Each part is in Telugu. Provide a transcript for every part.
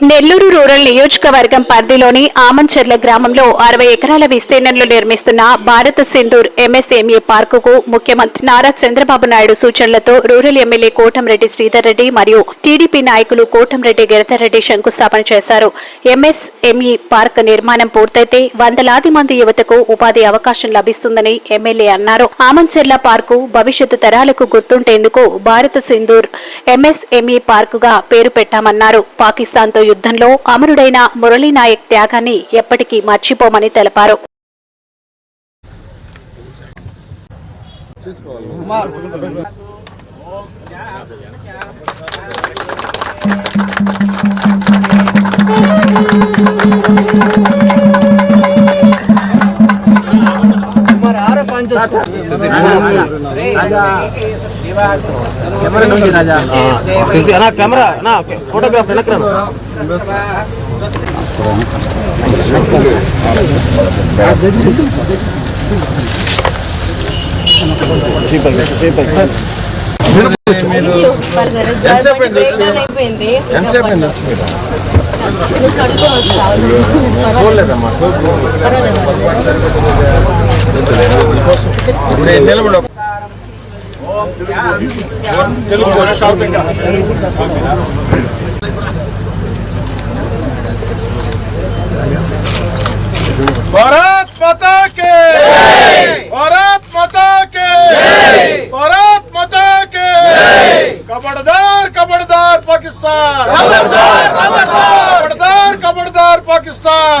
నెల్లూరు రూరల్ నియోజకవర్గం పరిధిలోని ఆమంచెర్ల గ్రామంలో అరవై ఎకరాల విస్తీర్ణంలో నిర్మిస్తున్న భారత సింధూర్ ఎంఎస్ఎంఏ పార్కుకు ముఖ్యమంత్రి నారా చంద్రబాబు నాయుడు సూచనలతో రూరల్ ఎమ్మెల్యే కోటంరెడ్డి శ్రీధర్ రెడ్డి మరియు టీడీపీ నాయకులు కోటంరెడ్డి గిరిధర్ రెడ్డి శంకుస్థాపన చేశారు. ఎంఎస్ఎంఈ పార్క్ నిర్మాణం పూర్తయితే వందలాది మంది యువతకు ఉపాధి అవకాశం లభిస్తుందని ఎమ్మెల్యే అన్నారు. ఆమంచెర్ల పార్కు భవిష్యత్తు తరాలకు గుర్తుంటేందుకు భారత సింధూర్ ఎంఎస్ఎంఈ పార్కుగా పేరు పెట్టామన్నారు. పాకిస్తాన్తో యుద్ధంలో అమరుడైన మురళీనాయక్ త్యాగాన్ని ఎప్పటికీ మర్చిపోమని తెలిపారు. అన్నా కెమెరా నా ఫోటోగ్రాఫ్ వెనక్కి రా ఎంతసేపు అయిపోయింది ఎంతసేపు అయింది भारत माता के भारत माता के भारत माता के कबड़दार कबड़दार पाकिस्तान। कबड़दार कबड़दार। कबड़दार पाकिस्तान।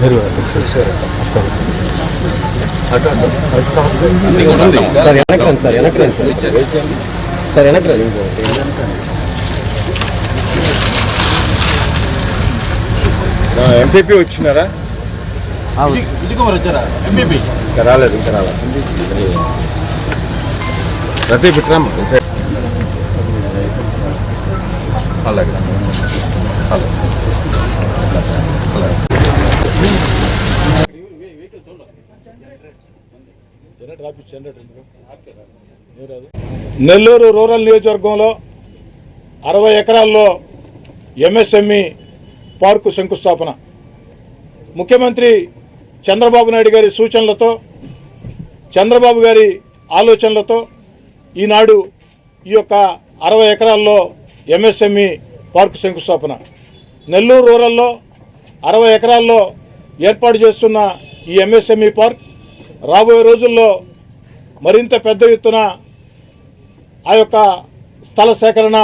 మరి సార్ వెనక్కి రండి సార్ వెనక్కి సార్ సార్ వెనక్కి రండి ఎంపీపీ వచ్చినారా ఇంకా రాలేదు ఇంకా రాలేదు ప్రతి బిట్రామ్ అలాగే నెల్లూరు రూరల్ నియోజకవర్గంలో అరవై ఎకరాల్లో ఎంఎస్ఎంఈ పార్కు శంకుస్థాపన. ముఖ్యమంత్రి చంద్రబాబు నాయుడు గారి సూచనలతో చంద్రబాబు గారి ఆలోచనలతో ఈనాడు ఈ యొక్క అరవై ఎకరాల్లో ఎంఎస్ఎంఈ పార్కు శంకుస్థాపన. నెల్లూరు రూరల్లో అరవై ఎకరాల్లో ఏర్పాటు చేస్తున్న ఈ ఎంఎస్ఎంఈ పార్క్ రాబోయే రోజుల్లో మరింత పెద్ద ఎత్తున ఆ యొక్క స్థల సేకరణ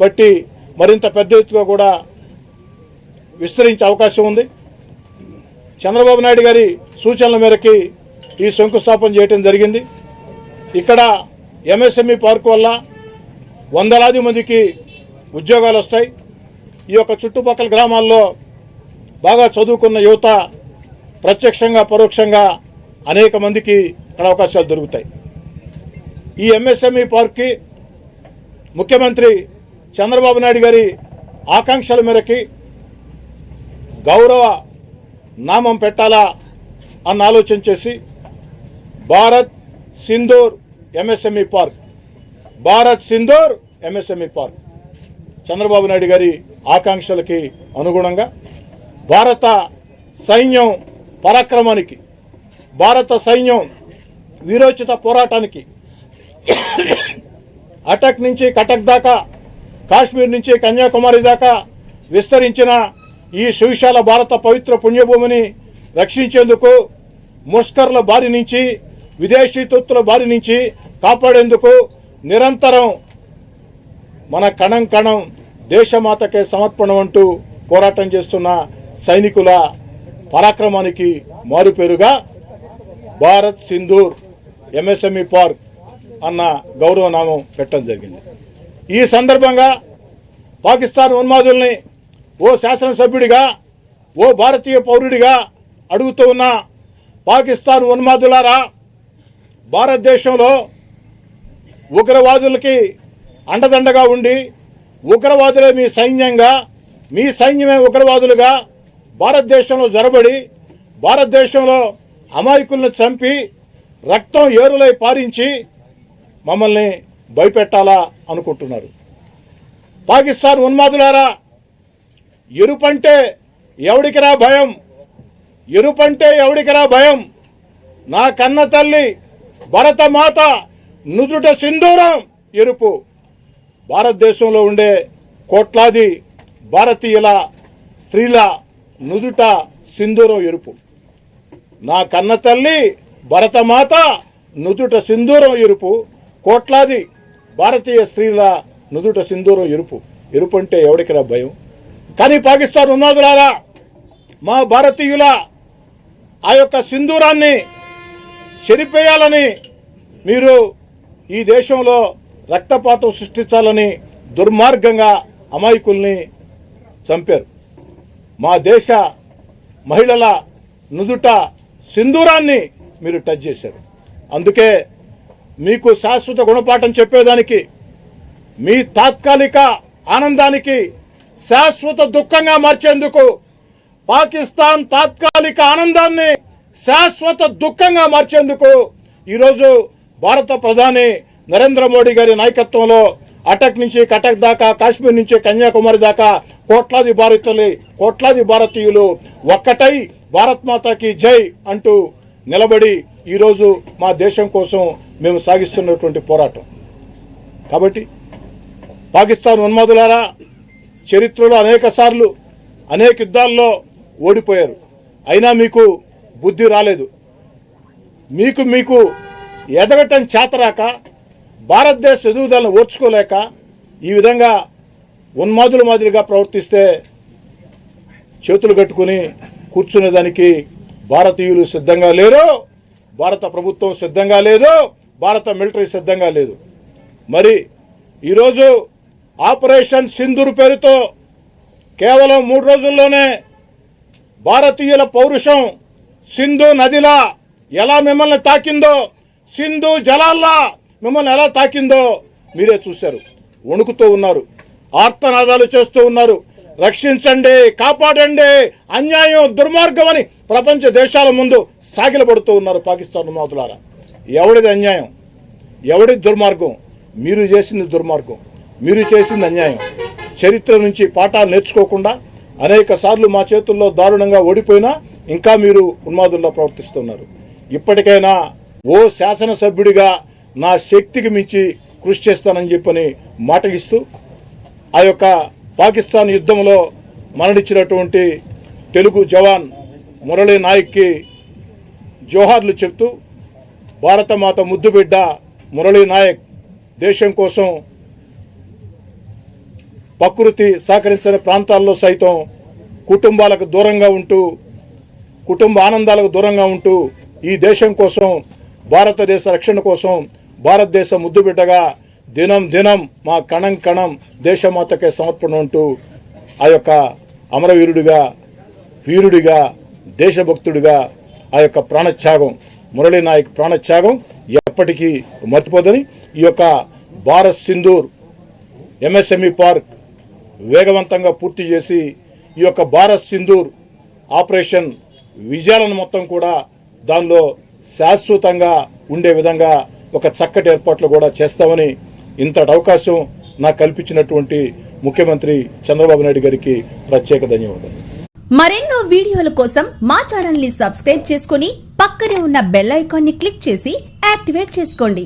బట్టి మరింత పెద్ద ఎత్తుగా కూడా విస్తరించే అవకాశం ఉంది. చంద్రబాబు నాయుడు గారి సూచనల మేరకి ఈ శంకుస్థాపన చేయటం జరిగింది. ఇక్కడ ఎంఎస్ఎంఈ పార్క్ వల్ల వందలాది మందికి ఉద్యోగాలు వస్తాయి. ఈ యొక్క చుట్టుపక్కల గ్రామాల్లో బాగా చదువుకున్న యువత ప్రత్యక్షంగా పరోక్షంగా అనేక మందికి అక్కడ అవకాశాలు దొరుకుతాయి. ఈ ఎంఎస్ఎంఈ పార్క్కి ముఖ్యమంత్రి చంద్రబాబు నాయుడు గారి ఆకాంక్షల మేరకి గౌరవ నామం పెట్టాలా అన్న ఆలోచన చేసి Bharat Sindoor MSME park. Bharat Sindoor MSME park. Chandrababu Naidu గారి ఆకాంక్షలకి అనుగుణంగా భారత సైన్యం పరాక్రమానికి భారత సైన్యం వీరోచిత పోరాటానికి అటక్ నుంచి కటక్ దాకా కాశ్మీర్ నుంచి కన్యాకుమారి దాకా విస్తరించిన ఈ సువిశాల భారత పవిత్ర పుణ్యభూమిని రక్షించేందుకు ముష్కర్ల బారి నుంచి విదేశీ తొత్తుల బారి నుంచి కాపాడేందుకు నిరంతరం మన కణం కణం దేశమాతకే సమర్పణం అంటూ పోరాటం చేస్తున్న సైనికుల పరాక్రమానికి మారుపేరుగా భారత్ సింధూర్. ఎంఎస్ఎంఈ పార్క్ అన్న గౌరవనామం పెట్టడం జరిగింది. ఈ సందర్భంగా పాకిస్తాన్ ఉన్మాదుల్ని ఓ శాసనసభ్యుడిగా ఓ భారతీయ పౌరుడిగా అడుగుతూ ఉన్న పాకిస్తాన్ ఉన్మాదులారా భారతదేశంలో ఉగ్రవాదులకి అండదండగా ఉండి ఉగ్రవాదులే మీ సైన్యంగా మీ సైన్యమే ఉగ్రవాదులుగా భారతదేశంలో జరబడి భారతదేశంలో అమాయకులను చంపి రక్తం ఏరులై పారించి మమ్మల్ని భయపెట్టాలా అనుకుంటున్నారు. పాకిస్తాన్ ఉన్మాదులారా ఎరుపంటే ఎవడికిరా భయం? ఎరుపంటే ఎవడికిరా భయం? నా కన్న తల్లి భరతమాత నుదుట సింధూరం ఎరుపు. భారతదేశంలో ఉండే కోట్లాది భారతీయుల స్త్రీల నుదుట సింధూరం ఎరుపు. నా కన్న తల్లి భరతమాత నుదుట సింధూరం ఎరుపు కోట్లాది భారతీయ స్త్రీల నుదుట సింధూరం ఎరుపు. ఎరుపు అంటే ఎవడికిరా భయం? కానీ పాకిస్తాన్ ఉన్నాదులారా మా భారతీయుల ఆ యొక్క సింధూరాన్ని చెరిపేయాలని మీరు ఈ దేశంలో రక్తపాతం సృష్టించాలని దుర్మార్గంగా అమాయకుల్ని చంపారు. మా దేశ మహిళల నుదుట సింధూరాన్ని మీరు టచ్ చేశారు. అందుకే మీకు శాశ్వత గుణపాఠం చెప్పేదానికి మీ తాత్కాలిక ఆనందానికి శాశ్వత దుఃఖంగా మార్చేందుకు పాకిస్తాన్ తాత్కాలిక ఆనందాన్ని శాశ్వత దుఃఖంగా మార్చేందుకు ఈరోజు భారత ప్రధాని నరేంద్ర మోడీ గారి నాయకత్వంలో అటక్ నుంచి కటక్ దాకా కాశ్మీర్ నుంచి కన్యాకుమారి దాకా కోట్లాది భారతీయులు కోట్లాది భారతీయులు ఒక్కటై భారత్ మాతాకి జై అంటూ నిలబడి ఈరోజు మా దేశం కోసం మేము సాగిస్తున్నటువంటి పోరాటం. కాబట్టి పాకిస్తాన్ ఉన్మాదులారా చరిత్రలో అనేక సార్లు అనేక యుద్ధాల్లో ఓడిపోయారు. అయినా మీకు బుద్ధి రాలేదు. మీకు మీకు ఎదగటం చేతరాక భారతదేశ ఎదుగుదలను ఓర్చుకోలేక ఈ విధంగా ఉన్మాదుల మాదిరిగా ప్రవర్తిస్తే చేతులు కట్టుకుని కూర్చునేదానికి భారతీయులు సిద్ధంగా లేరు భారత ప్రభుత్వం సిద్ధంగా లేదు భారత మిలిటరీ సిద్ధంగా లేదు. మరి ఈరోజు ఆపరేషన్ సింధూర్ పేరుతో కేవలం మూడు రోజుల్లోనే భారతీయుల పౌరుషం సింధు నదిలా ఎలా మిమ్మల్ని తాకిందో సింధు జలాల్లా మిమ్మల్ని ఎలా తాకిందో మీరే చూశారు. వణుకుతూ ఉన్నారు. ఆర్తనాదాలు చేస్తూ ఉన్నారు. రక్షించండి కాపాడండి అన్యాయం దుర్మార్గం అని ప్రపంచ దేశాల ముందు సాగిలపడుతూ ఉన్నారు పాకిస్తాన్ మాతులారా ఎవడిది అన్యాయం? ఎవడి దుర్మార్గం? మీరు చేసింది దుర్మార్గం. మీరు చేసింది అన్యాయం. చరిత్ర నుంచి పాఠాలు నేర్చుకోకుండా అనేక సార్లు మా చేతుల్లో దారుణంగా ఓడిపోయినా ఇంకా మీరు ఉన్మాదుల్లో ప్రవర్తిస్తున్నారు. ఇప్పటికైనా ఓ శాసనసభ్యుడిగా నా శక్తికి మించి కృషి చేస్తానని చెప్పని మాట ఇస్తూ ఆ యొక్క పాకిస్తాన్ యుద్ధంలో మరణించినటువంటి తెలుగు జవాన్ మురళీ నాయక్కి జోహార్లు చెప్తూ భారతమాత ముద్దుబిడ్డ మురళీ నాయక్ దేశం కోసం ప్రకృతి సహకరించని ప్రాంతాల్లో సైతం కుటుంబాలకు దూరంగా ఉంటూ కుటుంబ ఆనందాలకు దూరంగా ఉంటూ ఈ దేశం కోసం భారతదేశ రక్షణ కోసం భారతదేశ ముద్దుబిడ్డగా దినం దినం మా కణం కణం దేశమాతకే సమర్పణ ఉంటూ ఆ యొక్క అమరవీరుడిగా వీరుడిగా దేశభక్తుడిగా ఆ యొక్క ప్రాణత్యాగం మురళీ నాయక్ ప్రాణత్యాగం ఎప్పటికీ మర్చిపోదని ఈ యొక్క భారత్ సింధూర్ ఎంఎస్ఎంఈ పార్క్ వేగవంతంగా పూర్తి చేసి ఈ యొక్క భారత్ సింధూర్ ఆపరేషన్ విజయాలను మొత్తం కూడా దానిలో శాశ్వతంగా ఉండే విధంగా ఒక చక్కటి ఏర్పాట్లు కూడా చేస్తామని ఇంతటి అవకాశం నాకు కల్పించినటువంటి ముఖ్యమంత్రి చంద్రబాబు నాయుడు గారికి ప్రత్యేక ధన్యవాదాలు. మరెన్నో వీడియోల కోసం మా ఛానల్ని సబ్స్క్రైబ్ చేసుకుని పక్కనే ఉన్న బెల్ ఐకాన్ని క్లిక్ చేసి యాక్టివేట్ చేసుకోండి.